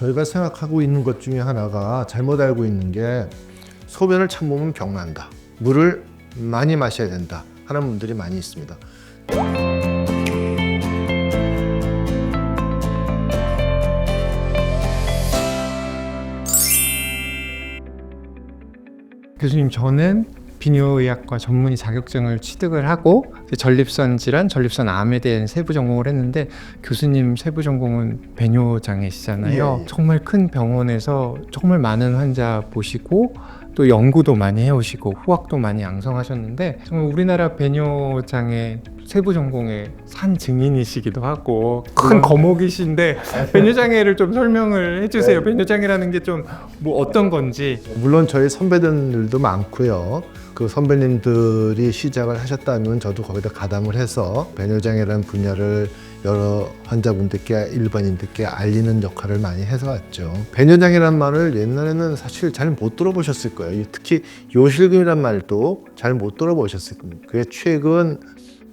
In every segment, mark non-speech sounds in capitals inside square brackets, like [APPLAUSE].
저희가 생각하고 있는 것 중에 하나가 잘못 알고 있는 게 소변을 참으면 병난다. 물을 많이 마셔야 된다. 하는 분들이 많이 있습니다. 교수님 저는 비뇨의학과 전문의 자격증을 취득을 하고 전립선 질환, 전립선 암에 대한 세부 전공을 했는데 교수님 세부 전공은 배뇨 장애시잖아요. 예, 예. 정말 큰 병원에서 정말 많은 환자 보시고 또 연구도 많이 해오시고 후학도 많이 양성하셨는데 정말 우리나라 배뇨 장애 세부 전공의 산 증인이시기도 하고 큰 거목이신데 [LAUGHS] 배뇨 장애를 좀 설명을 해주세요. 배뇨 장애라는 게 좀 뭐 어떤 건지 물론 저희 선배들도 많고요. 그 선배님들이 시작을 하셨다면 저도 거기다 가담을 해서 배뇨장애라는 분야를 여러 환자분들께 일반인들께 알리는 역할을 많이 해서 왔죠. 배뇨장애라는 말을 옛날에는 사실 잘 못 들어보셨을 거예요. 특히 요실금이란 말도 잘 못 들어보셨을 겁니다. 그게 최근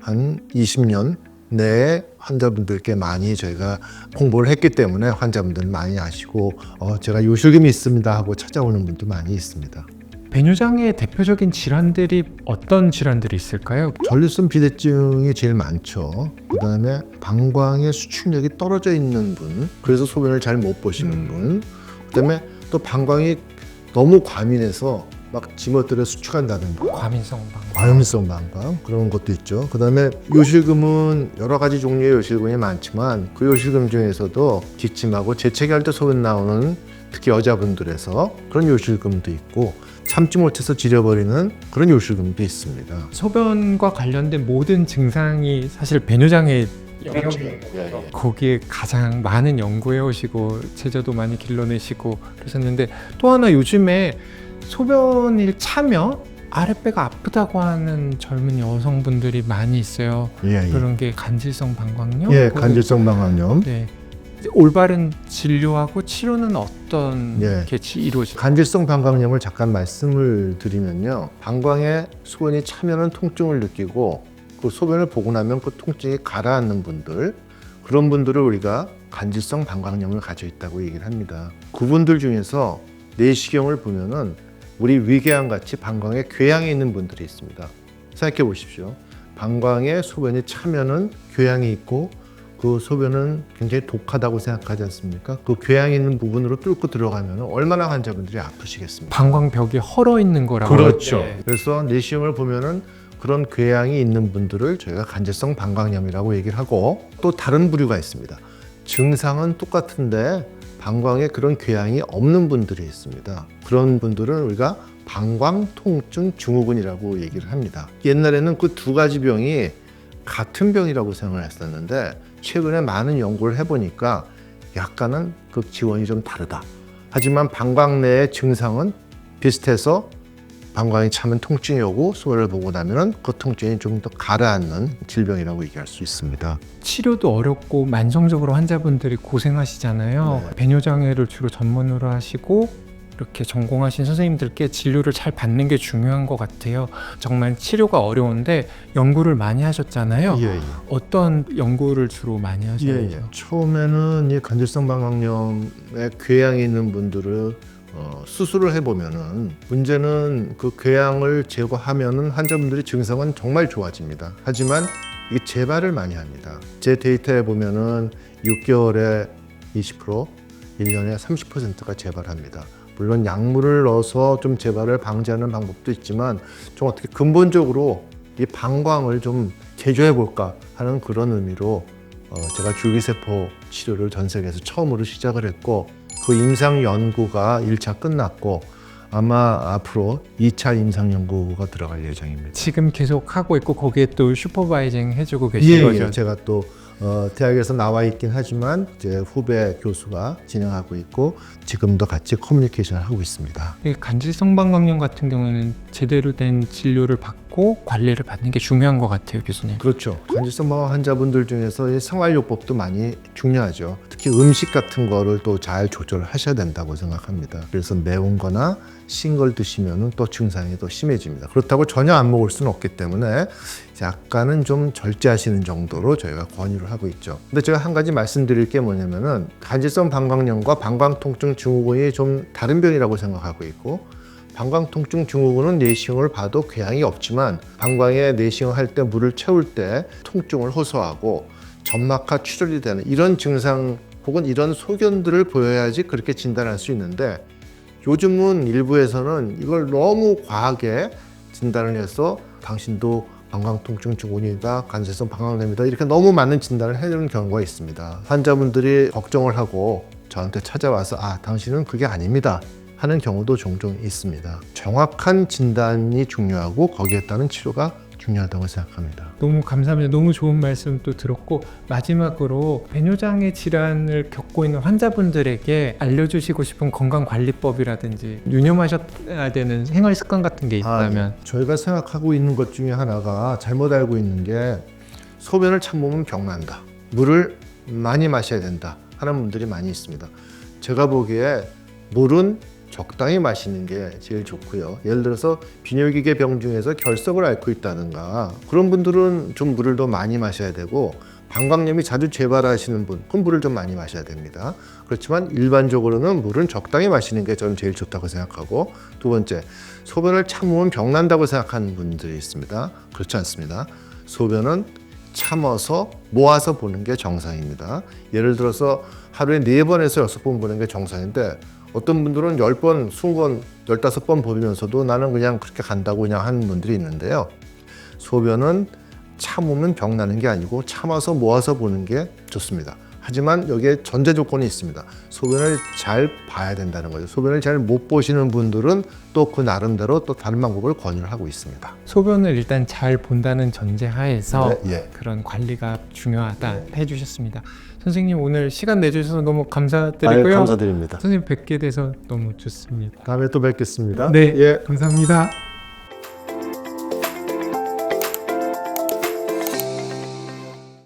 한 20년 내에 환자분들께 많이 저희가 홍보를 했기 때문에 환자분들 많이 아시고 어, 제가 요실금이 있습니다 하고 찾아오는 분도 많이 있습니다. 배뇨장애의 대표적인 질환들이 어떤 질환들이 있을까요? 전립선 비대증이 제일 많죠. 그다음에 방광의 수축력이 떨어져 있는 분, 그래서 소변을 잘 못 보시는 분. 그다음에 또 방광이 너무 과민해서 막 지멋대로 수축한다든가. 과민성 방광. 과염성 방광 그런 것도 있죠. 그다음에 요실금은 여러 가지 종류의 요실금이 많지만 그 요실금 중에서도 기침하고 재채기할 때 소변 나오는 특히 여자분들에서 그런 요실금도 있고 참지 못해서 지려버리는 그런 요실금도 있습니다. 소변과 관련된 모든 증상이 사실 배뇨장애 영역이에요. 거기에 가장 많은 연구해 오시고 제자도 많이 길러내시고 그러셨는데 또 하나 요즘에 소변을 차면 아랫배가 아프다고 하는 젊은 여성분들이 많이 있어요. 예, 예. 그런 게 간질성 방광염? 예, 간질성 방광염. 네. 올바른 진료하고 치료는 어떤 예. 게 치- 이루어지죠? 간질성 방광염을 잠깐 말씀을 드리면요. 방광에 소변이 차면은 통증을 느끼고 그 소변을 보고 나면 그 통증이 가라앉는 분들 그런 분들을 우리가 간질성 방광염을 가지고 있다고 얘기를 합니다. 그분들 중에서 내시경을 보면은 우리 위궤양 같이 방광에 궤양이 있는 분들이 있습니다. 생각해 보십시오. 방광에 소변이 차면은 궤양이 있고 그 소변은 굉장히 독하다고 생각하지 않습니까? 그 궤양 있는 부분으로 뚫고 들어가면 얼마나 환자분들이 아프시겠습니까? 방광벽이 헐어 있는 거라고 그렇죠. 네. 그래서 내시경을 보면은 그런 궤양이 있는 분들을 저희가 간질성 방광염이라고 얘기를 하고 또 다른 부류가 있습니다. 증상은 똑같은데 방광에 그런 궤양이 없는 분들이 있습니다. 그런 분들은 우리가 방광 통증 증후군이라고 얘기를 합니다. 옛날에는 그 두 가지 병이 같은 병이라고 생각을 했었는데 최근에 많은 연구를 해보니까 약간은 그 지원이 좀 다르다. 하지만 방광 내의 증상은 비슷해서 방광이 차면 통증이 오고 소변을 보고 나면은 그 통증이 좀 더 가라앉는 질병이라고 얘기할 수 있습니다. 치료도 어렵고 만성적으로 환자분들이 고생하시잖아요. 네. 배뇨 장애를 주로 전문으로 하시고 이렇게 전공하신 선생님들께 진료를 잘 받는 게 중요한 것 같아요. 정말 치료가 어려운데 연구를 많이 하셨잖아요. 예, 예. 어떤 연구를 주로 많이 예, 하셨죠? 예. 처음에는 이 간질성 방광염에 궤양이 있는 분들을 어, 수술을 해보면은 문제는 그 궤양을 제거하면은 환자분들이 증상은 정말 좋아집니다. 하지만 이게 재발을 많이 합니다. 제 데이터에 보면은 6개월에 20%, 1년에 30%가 재발합니다. 물론 약물을 넣어서 좀 재발을 방지하는 방법도 있지만 좀 어떻게 근본적으로 이 방광을 좀 개조해 볼까 하는 그런 의미로 어, 제가 줄기세포 치료를 전 세계에서 처음으로 시작을 했고 그 임상 연구가 1차 끝났고 아마 앞으로 2차 임상 연구가 들어갈 예정입니다. 지금 계속 하고 있고 거기에 또 슈퍼바이징 해주고 계신 거죠. 예, 제가 또 어, 대학에서 나와 있긴 하지만 제 후배 교수가 진행하고 있고 지금도 같이 커뮤니케이션을 하고 있습니다. 이 간질성 방광염 같은 경우는 제대로 된 진료를 받고 관리를 받는 게 중요한 것 같아요, 교수님. 그렇죠. 간질성 방광 환자분들 중에서 이 생활요법도 많이 중요하죠. 특히 음식 같은 거를 또 잘 조절하셔야 된다고 생각합니다. 그래서 매운 거나 신 걸 드시면은 또 증상이 더 심해집니다. 그렇다고 전혀 안 먹을 수는 없기 때문에 약간은 좀 절제하시는 정도로 저희가 권유를 하고 있죠. 근데 제가 한 가지 말씀드릴 게 뭐냐면은 간질성 방광염과 방광통증 증후군이 좀 다른 병이라고 생각하고 있고 방광통증 증후군은 내시경을 봐도 궤양이 없지만 방광에 내시경 할 때 물을 채울 때 통증을 호소하고 점막하 출혈이 되는 이런 증상 혹은 이런 소견들을 보여야지 그렇게 진단할 수 있는데 요즘은 일부에서는 이걸 너무 과하게 진단을 해서 당신도 방광통증 증후군이다, 간세성 방광염이다 이렇게 너무 많은 진단을 해주는 경우가 있습니다. 환자분들이 걱정을 하고 저한테 찾아와서 아 당신은 그게 아닙니다 하는 경우도 종종 있습니다. 정확한 진단이 중요하고 거기에 따른 치료가 중요하다고 생각합니다. 너무 감사합니다. 너무 좋은 말씀 또 들었고 마지막으로 배뇨장애 질환을 겪고 있는 환자분들에게 알려주시고 싶은 건강 관리법이라든지 유념하셔야 되는 생활 습관 같은 게 있다면 아, 저희가 생각하고 있는 것 중에 하나가 잘못 알고 있는 게 소변을 참으면 병난다. 물을 많이 마셔야 된다 하는 분들이 많이 있습니다. 제가 보기에 물은 적당히 마시는 게 제일 좋고요. 예를 들어서 비뇨기계 병 중에서 결석을 앓고 있다든가 그런 분들은 좀 물을 더 많이 마셔야 되고 방광염이 자주 재발하시는 분, 그럼 물을 좀 많이 마셔야 됩니다. 그렇지만 일반적으로는 물은 적당히 마시는 게 저는 제일 좋다고 생각하고 두 번째, 소변을 참으면 병난다고 생각하는 분들이 있습니다. 그렇지 않습니다. 소변은 참아서 모아서 보는 게 정상입니다. 예를 들어서 하루에 네 번에서 여섯 번 보는 게 정상인데 어떤 분들은 열 번, 스무 번, 열다섯 번 보면서도 나는 그냥 그렇게 간다고 그냥 하는 분들이 있는데요. 소변은 참으면 병 나는 게 아니고 참아서 모아서 보는 게 좋습니다. 하지만 여기에 전제 조건이 있습니다. 소변을 잘 봐야 된다는 거죠. 소변을 잘 못 보시는 분들은 또 그 나름대로 또 다른 방법을 권유를 하고 있습니다. 소변을 일단 잘 본다는 전제 하에서 네, 예. 그런 관리가 중요하다 해주셨습니다. 선생님 오늘 시간 내주셔서 너무 감사드리고요. 아유, 감사드립니다. 선생님 뵙게 돼서 너무 좋습니다. 다음에 또 뵙겠습니다. 네, 예. 감사합니다.